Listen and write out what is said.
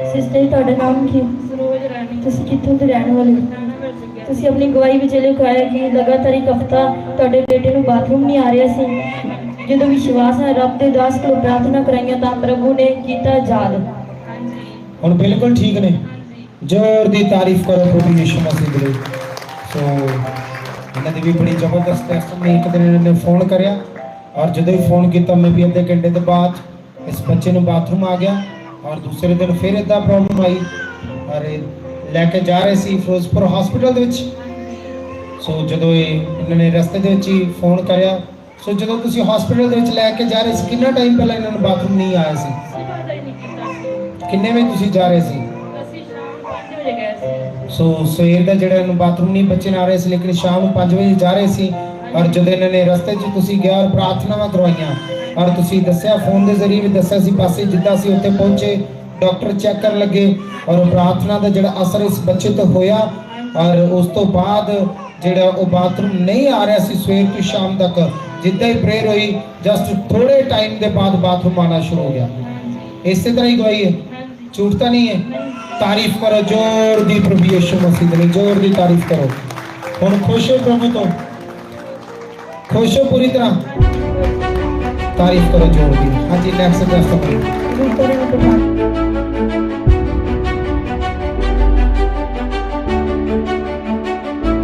ਜੀ ਤੁਹਾਡਾ ਨਾਮ ਕੀ? ਹੈ? ਸਰੋਜ ਰਾਣੀ। ਤੁਸੀਂ ਕਿੱਥੋਂ ਦੇ ਰਹਿਣ ਵਾਲੇ ਹੋ? ਨਾਨਾ ਵਿੱਚ ਗਿਆ। ਤੁਸੀਂ ਆਪਣੀ ਗਵਾਹੀ ਵਿੱਚ ਲਿਖਾਇਆ ਕਿ ਲਗਾਤਾਰ ਇੱਕ ਹਫ਼ਤਾ ਤੁਹਾਡੇ ਬੇਟੇ ਨੂੰ ਬਾਥਰੂਮ ਨਹੀਂ ਆ ਰਿਹਾ ਸੀ। ਜਦੋਂ ਵਿਸ਼ਵਾਸ ਨਾਲ ਰੱਬ ਦੇ ਦਾਸ ਕੋਲ ਪ੍ਰਾਰਥਨਾ ਕਰਾਈਆਂ ਤਾਂ ਪ੍ਰਭੂ ਨੇ ਕੀਤਾ ਯਾਦ। ਹਾਂਜੀ। ਹੁਣ ਬਿਲਕੁਲ ਠੀਕ ਨੇ। ਜ਼ੋਰ ਦੀ ਤਾਰੀਫ ਕਰੋ ਪ੍ਰਭੂ ਯਿਸੂ ਮਸੀਹ ਦੇ ਲਈ। ਸੋ ਇਹਨਾਂ ਦੀ ਵੀ ਬੜੀ ਜ਼ਬਰਦਸਤ ਟੈਸਟ ਨੇ ਇੱਕ ਦਿਨ ਇਹਨਾਂ ਨੇ ਫੋਨ ਕਰਿਆ। ਔਰ ਜਦੋਂ ਹੀ ਫੋਨ ਕੀਤਾ ਮੈਂ ਵੀ ਅੱਧੇ ਘੰਟੇ ਤੋਂ ਬਾਅਦ ਇਸ ਬੱਚੇ ਨੂੰ ਬਾਥਰੂਮ ਆ ਗਿਆ। ਔਰ ਦੂਸਰੇ ਦਿਨ ਫਿਰ ਇਦਾਂ ਪ੍ਰੋਬਲਮ ਆਈ। ਔਰ ਲੈ ਕੇ ਜਾ ਰਹੇ ਸੀ ਫਿਰੋਜ਼ਪੁਰ ਹਸਪੀਟਲ ਦੇ ਵਿੱਚ। ਸੋ ਜਦੋਂ ਇਹ ਇਹਨਾਂ ਨੇ ਰਸਤੇ ਦੇ ਵਿੱਚ ਹੀ ਫੋਨ ਕਰਿਆ ਸੋ ਜਦੋਂ ਤੁਸੀਂ ਹਸਪੀਟਲ ਦੇ ਵਿੱਚ ਲੈ ਕੇ ਜਾ ਰਹੇ ਸੀ ਕਿੰਨਾ ਟਾਈਮ ਪਹਿਲਾਂ ਇਹਨਾਂ ਨੂੰ ਬਾਥਰੂਮ ਨਹੀਂ ਆਇਆ ਸੀ? ਕਿੰਨੇ ਵਜੇ ਤੁਸੀਂ ਜਾ ਰਹੇ ਸੀ? ਅਸੀਂ ਸ਼ਾਮ 5 ਵਜੇ ਗਏ ਸੀ। ਸਵੇਰ ਦਾ ਜਿਹੜਾ ਇਹਨੂੰ ਬਾਥਰੂਮ ਨਹੀਂ ਬੱਚੇ ਨਾ ਆ ਰਹੇ ਸੀ ਲੇਕਿਨ ਸ਼ਾਮ ਨੂੰ 5 ਵਜੇ ਜਾ ਰਹੇ ਸੀ। ਔਰ ਜਦੋਂ ਇਹਨਾਂ ਨੇ ਰਸਤੇ 'ਚ ਤੁਸੀਂ ਗਿਆ ਔਰ ਪ੍ਰਾਰਥਨਾਵਾਂ ਕਰਵਾਈਆਂ, ਔਰ ਤੁਸੀਂ ਦੱਸਿਆ, ਫੋਨ ਦੇ ਜ਼ਰੀਏ ਵੀ ਦੱਸਿਆ ਸੀ, ਪਾਸੇ ਜਿੱਦਾਂ ਅਸੀਂ ਉੱਥੇ ਪਹੁੰਚੇ, ਡਾਕਟਰ ਚੈੱਕ ਕਰਨ ਲੱਗੇ, ਔਰ ਪ੍ਰਾਰਥਨਾ ਦਾ ਜਿਹੜਾ ਅਸਰ ਇਸ ਬੱਚੇ ਤੇ ਹੋਇਆ, ਔਰ ਉਸ ਤੋਂ ਬਾਅਦ ਜਿਹੜਾ ਉਹ ਬਾਥਰੂਮ ਨਹੀਂ ਆ ਰਿਹਾ ਸੀ, ਸਵੇਰ ਤੋਂ ਸ਼ਾਮ ਤੱਕ, ਜਿੱਦਾਂ ਹੀ ਪ੍ਰੇਅਰ ਹੋਈ ਜਸਟ ਥੋੜੇ ਟਾਈਮ ਦੇ ਬਾਅਦ ਬਾਥਰੂਮ ਆਣਾ ਸ਼ੁਰੂ ਹੋ ਗਿਆ। ਇਸੇ ਤਰ੍ਹਾਂ ਹੀ ਗਵਾਈ ਹੈ ਝੂਠ ਤਾਂ ਨਹੀਂ ਹੈ। ਤਾਰੀਫ ਕਰੋ, ਜ਼ੋਰ ਦੀ ਪ੍ਰਭੂ ਯਿਸੂ ਮਸੀਹ ਦੀ ਜ਼ੋਰ ਦੀ ਤਾਰੀਫ ਕਰੋ। ਹੁਣ ਖੁਸ਼ ਹੋ ਪ੍ਰਭੂ ਤੋਂ। ਖੁਸ਼ ਹੋ ਪੂਰੀ ਤਰ੍ਹਾਂ ਤਾਰੀਫ ਕਰੋ ਜ਼ੋਰ ਦੀ ਹਾਂਜੀ ਨੈਕਸਟ ਜਸਟ